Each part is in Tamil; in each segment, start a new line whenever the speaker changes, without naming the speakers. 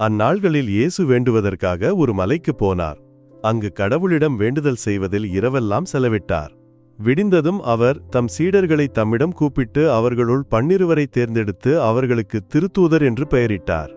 அந்நாள்களில் இயேசு வேண்டுவதற்காக ஒரு மலைக்கு போனார். அங்கு கடவுளிடம் வேண்டுதல் செய்வதில் இரவெல்லாம் செலவிட்டார். விடிந்ததும் அவர் தம் சீடர்களை தம்மிடம் கூப்பிட்டு அவர்களுள் பன்னிருவரை தேர்ந்தெடுத்து அவர்களுக்கு திருத்தூதர் என்று பெயரிட்டார்.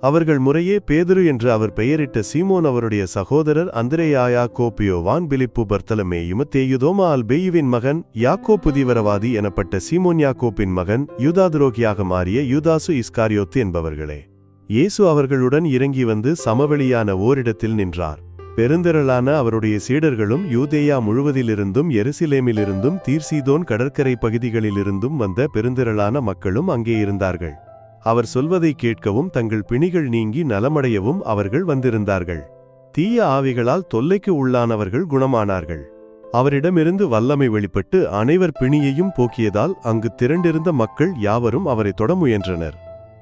அவர்கள் முறையே பேதுரு என்று அவர் பெயரிட்ட சீமோன் அவருடைய சகோதரர் அந்திரேயாயா கோப்பியோவான் பிலிப்பு பர்த்தலமேயும் தேயுதோமா அல்பேயுவின் மகன் யாக்கோ புதிவரவாதி எனப்பட்ட சீமோன் யாக்கோப்பின் மகன் யூதாதுரோகியாக மாறிய யூதாசு இஸ்காரியோத்து என்பவர்களே. இயேசு அவர்களுடன் இறங்கி வந்து சமவெளியான ஓரிடத்தில் நின்றார். பெருந்திரளான அவருடைய சீடர்களும் யூதேயா முழுவதிலிருந்தும் எருசிலேமிலிருந்தும் தீர்சீதோன் கடற்கரை பகுதிகளிலிருந்தும் வந்த பெருந்திரளான மக்களும் அங்கே இருந்தார்கள். அவர் சொல்வதை கேட்கவும் தங்கள் பிணிகள் நீங்கி நலமடையவும் அவர்கள் வந்திருந்தார்கள். தீய ஆவிகளால் தொல்லைக்கு உள்ளானவர்கள் குணமானார்கள். அவரிடமிருந்து வல்லமை வெளிப்பட்டு அனைவர் பிணியையும் போக்கியதால் அங்கு திரண்டிருந்த மக்கள் யாவரும் அவரை தொட முயன்றனர்.